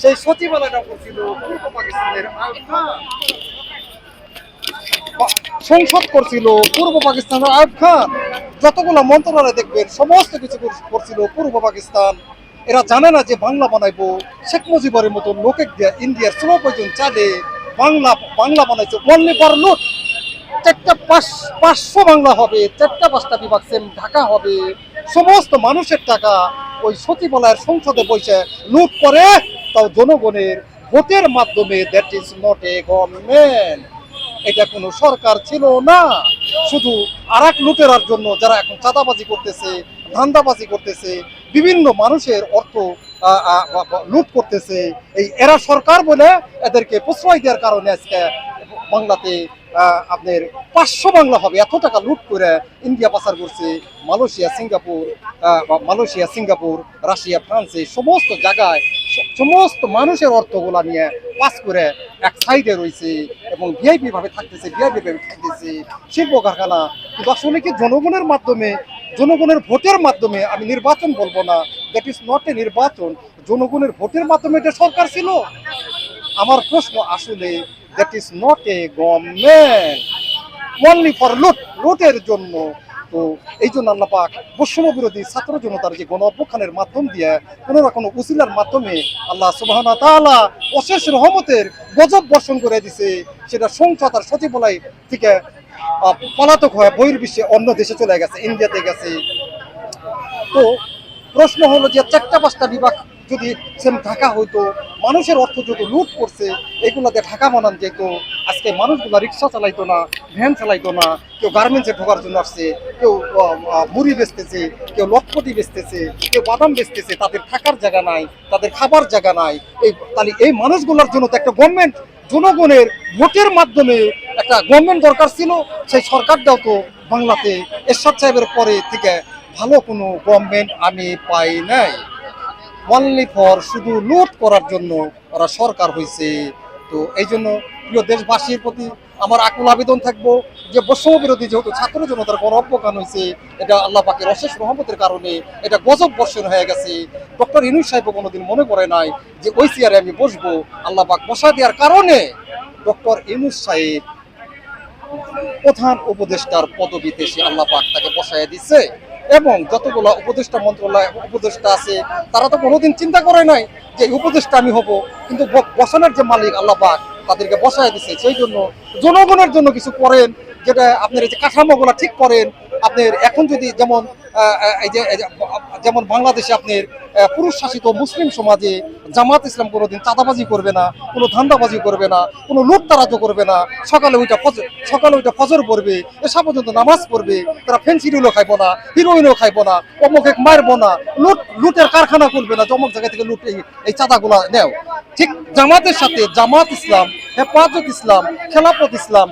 সেই সচিবালয়টা করছিল পূর্ব পাকিস্তানের সংসদ করছিল পূর্ব পাকিস্তানের আয়ুব খান যতগুলো মন্ত্রণালয় দেখবেন, সমস্ত কিছু করছিল পূর্ব পাকিস্তান। এরা জানে না যে বাংলা বানাইবো। শেখ মুজিবরের মতো লোকে ইন্ডিয়ার ষোলো পর্যন্ত চালে বাংলা বাংলা বানাইছে। অনলি ফর লুট চারটা পাঁচ, পাঁচশো বাংলা হবে, চারটা পাঁচটা বিভাগ সেম ঢাকা হবে। সমস্ত মানুষের টাকা ওই সচিবালয়ের সংসদে বসে লুট করে তাও জনগণের ভোটের মাধ্যমে that is not a government এটা কোনো সরকার ছিল না। শুধু আর এক লুটেরার জন্য যারা এখন চাঁদাবাজি করতেছে, ধান্দাবাজি করতেছে, বিভিন্ন মানুষের অর্থ লুট করতেছে। এই এরা সরকার বলে এদেরকে প্রশ্রয় দেওয়ার কারণে আজকে বাংলাতে আপনার পাঁচশো বাংলা হবে। এত টাকা লুট করে ইন্ডিয়া পাচার করছে, Malaysia, Singapore Malaysia, Singapore, Russia, ফ্রান্সে, সমস্ত জায়গায় সমস্ত মানুষের অর্থগুলা নিয়ে পাস করে এক সাইডে রয়েছে এবং ভিআইপি ভাবে থাকতেছে ভিআইপি ভাবে থাকতেছে, শিল্প কারখানা। কিন্তু আসলে কি জনগণের মাধ্যমে, জনগণের ভোটের মাধ্যমে আমি নির্বাচন বলব না। দ্যাট ইজ নট এ নির্বাচন। জনগণের ভোটের মাধ্যমে এটা সরকার ছিল। আমার প্রশ্ন আসলে that is not a government only for loot লুটের জন্য তো এই জন্য আল্লাহ পাক বৈষম্য বিরোধী ছাত্র জনতার যে গণ অভ্যুত্থানের মাধ্যম দিয়ে কোনো না কোনো উসিলার মাধ্যমে আল্লাহ সুবাহ তাআলা অশেষ রহমতের গজব বর্ষণ করে দিছে। সেটা সংসদ আর সচিবালয় থেকে পলাতক হয়ে বহির্বিশ্বে অন্য দেশে চলে গেছে, ইন্ডিয়াতে গেছে। তো প্রশ্ন হলো যে চারটা পাঁচটা বিভাগ যদি সেম ঢাকা হইতো, মানুষের অর্থ যদি লুট করছে, এগুলাতে ঢাকা বানান যেত, আজকে মানুষগুলা রিক্সা চালাইতো না ভ্যান চালাইতো না, কেউ গার্মেন্টসে ঢোকার জন্য আসছে, কেউ মুড়ি বেচতেছে, কেউ লটপটি বেচতেছে, কেউ বাদাম বেচতেছে, তাদের থাকার জায়গা নাই, তাদের খাবার জায়গা নাই। এই, তাহলে এই মানুষগুলোর জন্য তো একটা গভর্নমেন্ট জনগণের ভোটের মাধ্যমে একটা গভর্নমেন্ট দরকার ছিল, সেই সরকারটাও তো বাংলাতে এরশাদ সাহেবের পরে থেকে ভালো কোনো গভর্নমেন্ট আমি পাই নাই। অনলি ফর শুধু লুট করার জন্য ওরা সরকার হয়েছে তো এই জন্য প্রিয় দেশবাসীর প্রতি আমার আকুল আবেদন থাকব যে বৈষম্য বিরোধী যেহেতু ছাত্র জনতার গণ অভ্যুত্থান হয়েছে, এটা আল্লাহ পাকের অশেষ রহমতের কারণে এটা গজব বর্ষণ হয়ে গেছে। ডক্টর ইনুস সাহেব কোনোদিন মনে করে নাই যে ওই চেয়ারে আমি বসবো। আল্লাহ পাক বসা দেওয়ার কারণে ডক্টর ইনুস সাহেব প্রধান উপদেষ্টার পদবিতে সে আল্লাহ পাক তাকে বসায় দিচ্ছে এবং যতগুলো উপদেষ্টা মন্ত্রণালয় উপদেষ্টা আছে, তারা তো কোনোদিন চিন্তা করে নাই যে উপদেষ্টা আমি হব। কিন্তু বসানোর যে মালিক আল্লাহ পাক তাদেরকে বসায় দিচ্ছে সেই জন্য জনগণের জন্য কিছু করেন, যেটা আপনার এই যে কাঠামোগুলো ঠিক করেন, আপনার এখন যদি যেমন এই যে যেমন বাংলাদেশে আপনার পুরুষ শাসিত মুসলিম সমাজে জামাত ইসলাম কোনোদিন চাঁদাবাজি করবে না, কোনো ধান্দাবাজি করবে না, কোনো লুট লুটতারাজও করবে না, সকালে ওইটা ফজর, সকালে ওইটা ফজর পড়বে এসা পর্যন্ত নামাজ পড়বে, তারা ফেন্সিডিলও খাইবো না, হিরোইনও খাইবো না, অমুক এক মারবো না, লুট, লুটের কারখানা করবে না জমক জায়গা থেকে লুট এই চাঁদাগুলা নেও। ঠিক জামাতের সাথে জামাত ইসলাম হেফাজত ইসলাম খেলাফত ইসলাম